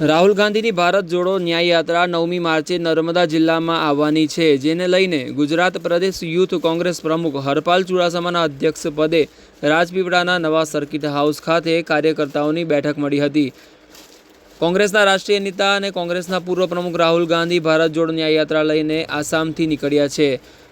રાહુલ ગાંધીની ભારત જોડો ન્યાયયાત્રા નવમી માર્ચે નર્મદા જિલ્લામાં આવવાની છે, જેને લઈને ગુજરાત પ્રદેશ યુથ કોંગ્રેસ પ્રમુખ હરપાલ ચુડાસમાના અધ્યક્ષ પદે રાજપીપળાના નવા સર્કિટ હાઉસ ખાતે કાર્યકર્તાઓની બેઠક મળી હતી. કોંગ્રેસના રાષ્ટ્રીય નેતા અને કોંગ્રેસના પૂર્વ પ્રમુખ રાહુલ ગાંધી ભારત જોડો યાત્રા લઈને આસામથી નીકળ્યા છે.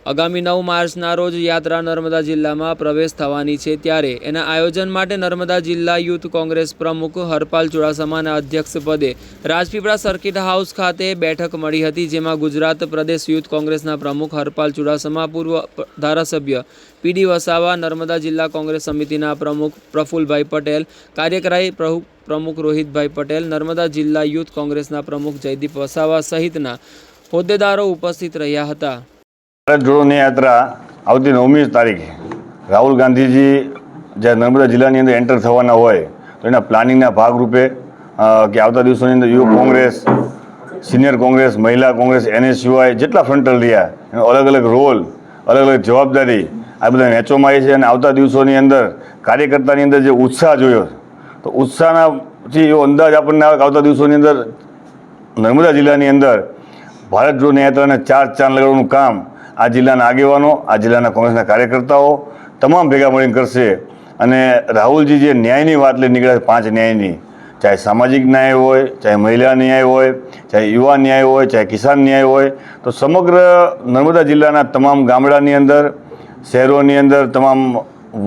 આગામી નવ માર્ચના રોજ યાત્રા નર્મદા જિલ્લામાં પ્રવેશ થવાની છે ત્યારે એના આયોજન માટે નર્મદા જિલ્લા યુથ કોંગ્રેસ પ્રમુખ હરપાલ ચુડાસમાના અધ્યક્ષ પદે રાજપીપળા સર્કિટ હાઉસ ખાતે બેઠક મળી હતી, જેમાં ગુજરાત પ્રદેશ યુથ કોંગ્રેસના પ્રમુખ હરપાલ ચુડાસમા, પૂર્વ ધારાસભ્ય પીડી વસાવા, નર્મદા જિલ્લા કોંગ્રેસ સમિતિના પ્રમુખ પ્રફુલભાઈ પટેલ, કાર્યકારી પ્રમુખ પ્રમુખ રોહિતભાઈ પટેલ, નર્મદા જિલ્લા યુથ કોંગ્રેસના પ્રમુખ જયદીપ વસાવા સહિતના હોદ્દેદારો ઉપસ્થિત રહ્યા હતા. ભારત જોડોની યાત્રા આવતી નવમી તારીખે. રાહુલ ગાંધીજી જ્યારે નર્મદા જિલ્લાની અંદર એન્ટર થવાના હોય, તો એના પ્લાનિંગના ભાગરૂપે કે આવતા દિવસોની અંદર યુવક કોંગ્રેસ, સિનિયર કોંગ્રેસ, મહિલા કોંગ્રેસ, એનએસયુઆઈ જેટલા ફ્રન્ટલ રહ્યા, એનો અલગ અલગ રોલ અલગ અલગ જવાબદારી આ બધા વહેંચવામાં આવી છે. અને આવતા દિવસોની અંદર કાર્યકર્તાની અંદર જે ઉત્સાહ જોયો તો ઉત્સાહનાથી એવો અંદાજ આપણને આવે આવતા દિવસોની અંદર નર્મદા જિલ્લાની અંદર ભારત જોડો યાત્રાને ચાર ચાંદ લગાડવાનું કામ આ જિલ્લાના આગેવાનો, આ જિલ્લાના કોંગ્રેસના કાર્યકર્તાઓ તમામ ભેગા મળીને કરશે. અને રાહુલજી જે ન્યાયની વાત લઈ નીકળ્યા પાંચ ન્યાયની, ચાહે સામાજિક ન્યાય હોય, ચાહે મહિલા ન્યાય હોય, ચાહે યુવા ન્યાય હોય, ચાહે કિસાન ન્યાય હોય, તો સમગ્ર નર્મદા જિલ્લાના તમામ ગામડાની અંદર, શહેરોની અંદર, તમામ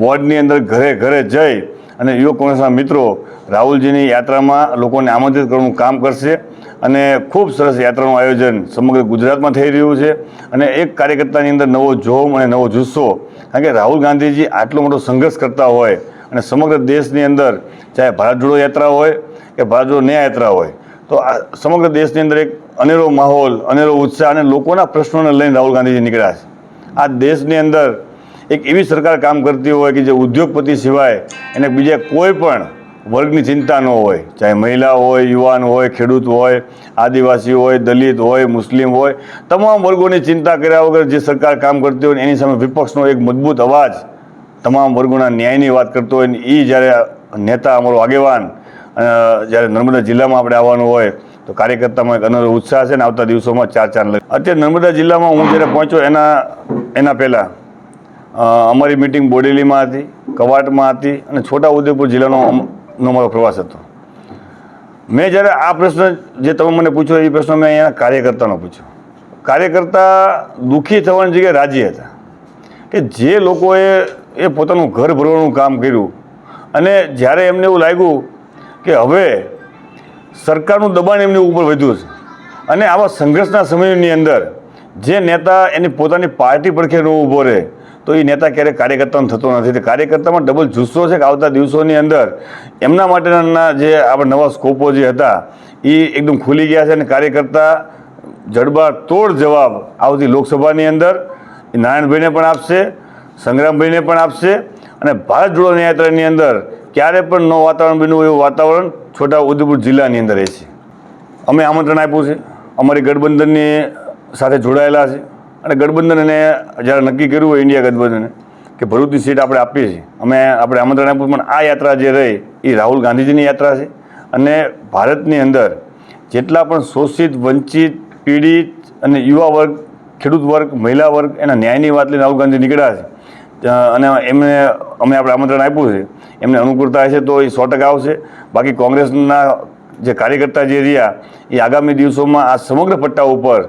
વોર્ડની અંદર ઘરે ઘરે જઈ અને યુવક કોંગ્રેસના મિત્રો રાહુલજીની યાત્રામાં લોકોને આમંત્રિત કરવાનું કામ કરશે અને ખૂબ સરસ યાત્રાનું આયોજન સમગ્ર ગુજરાતમાં થઈ રહ્યું છે. અને એક કાર્યકર્તાની અંદર નવો જોમ અને નવો જુસ્સો. કારણ કે રાહુલ ગાંધીજી આટલો મોટો સંઘર્ષ કરતા હોય અને સમગ્ર દેશની અંદર ચાહે ભારત જોડો યાત્રા હોય કે ભારત જોડો ન્યાય યાત્રા હોય, તો આ સમગ્ર દેશની અંદર એક અનેરો માહોલ, અનેરો ઉત્સાહ અને લોકોના પ્રશ્નોને લઈને રાહુલ ગાંધીજી નીકળ્યા છે. આ દેશની અંદર એક એવી સરકાર કામ કરતી હોય કે જે ઉદ્યોગપતિ સિવાય એને બીજા કોઈ પણ વર્ગની ચિંતા ન હોય. ચાહે મહિલા હોય, યુવાન હોય, ખેડૂત હોય, આદિવાસી હોય, દલિત હોય, મુસ્લિમ હોય, તમામ વર્ગોની ચિંતા કર્યા વગર જે સરકાર કામ કરતી હોય એની સામે વિપક્ષનો એક મજબૂત અવાજ તમામ વર્ગોના ન્યાયની વાત કરતો હોય એ જ્યારે નેતા અમારો આગેવાન જ્યારે નર્મદા જિલ્લામાં આપણે આવવાનું હોય, તો કાર્યકર્તામાં એક અનરો ઉત્સાહ છે ને આવતા દિવસોમાં ચાર ચાર અત્યારે નર્મદા જિલ્લામાં હું જ્યારે પહોંચ્યો એના એના પહેલાં અમારી મિટિંગ બોડેલીમાં હતી, કવાટમાં હતી અને છોટા ઉદેપુર જિલ્લાનો નો મારો પ્રવાસ હતો. મેં જ્યારે આ પ્રશ્ન જે તમે મને પૂછ્યો, એ પ્રશ્ન મેં અહીંયા કાર્યકર્તાનો પૂછ્યો. કાર્યકર્તા દુઃખી થવાની જગ્યાએ રાજી હતા કે જે લોકોએ એ પોતાનું ઘર ભરવાનું કામ કર્યું અને જ્યારે એમને એવું લાગ્યું કે હવે સરકારનું દબાણ એમની ઉપર વધ્યું છે અને આવા સંઘર્ષના સમયની અંદર જે નેતા એની પોતાની પાર્ટી પડખે ન ઊભો રહે તો એ નેતા ક્યારેક કાર્યકર્તાનો થતો નથી. તે કાર્યકર્તામાં ડબલ જુસ્સો છે કે આવતા દિવસોની અંદર એમના માટેના જે આપણે નવા સ્કોપો જે હતા, એ એકદમ ખુલી ગયા છે અને કાર્યકર્તા જડબા તોડ જવાબ આવતી લોકસભાની અંદર એ નારાયણભાઈને પણ આપશે, સંગ્રામભાઈને પણ આપશે અને ભારત જોડો યાત્રાની અંદર ક્યારે પણ ન વાતાવરણ બન્યું એવું વાતાવરણ છોટા ઉદેપુર જિલ્લાની અંદર રહેશે અમે આમંત્રણ આપ્યું છે. અમારી ગઠબંધનની સાથે જોડાયેલા છે. અને ગઠબંધન એને જ્યારે નક્કી કર્યું હોય ઇન્ડિયા ગઠબંધને કે ભરૂચની સીટ આપણે આપીએ છીએ. અમે આપણે આમંત્રણ આપ્યું પણ આ યાત્રા જે રહી, એ રાહુલ ગાંધીજીની યાત્રા છે. અને ભારતની અંદર જેટલા પણ શોષિત, વંચિત, પીડિત અને યુવા વર્ગ, ખેડૂત વર્ગ, મહિલા વર્ગ એના ન્યાયની વાત લઈને રાહુલ ગાંધી નીકળ્યા છે. અને એમને અમે આપણે આમંત્રણ આપ્યું છે. એમને અનુકૂળતા હશે તો એ સો ટકા આવશે. બાકી કોંગ્રેસના જે કાર્યકર્તા જે રહ્યા, એ આગામી દિવસોમાં આ સમગ્ર પટ્ટા ઉપર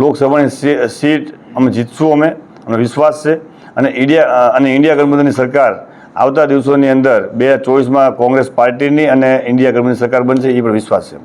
લોકસભાની સીટ અમે જીતશું અમે. અમને વિશ્વાસ છે. અને ઇન્ડિયા અને ઇન્ડિયા ગઠબંધનની સરકાર આવતા દિવસોની અંદર બે હજાર ચોવીસમાં કોંગ્રેસ પાર્ટીની અને ઇન્ડિયા ગઠબંધનની સરકાર બનશે, એ પણ વિશ્વાસ છે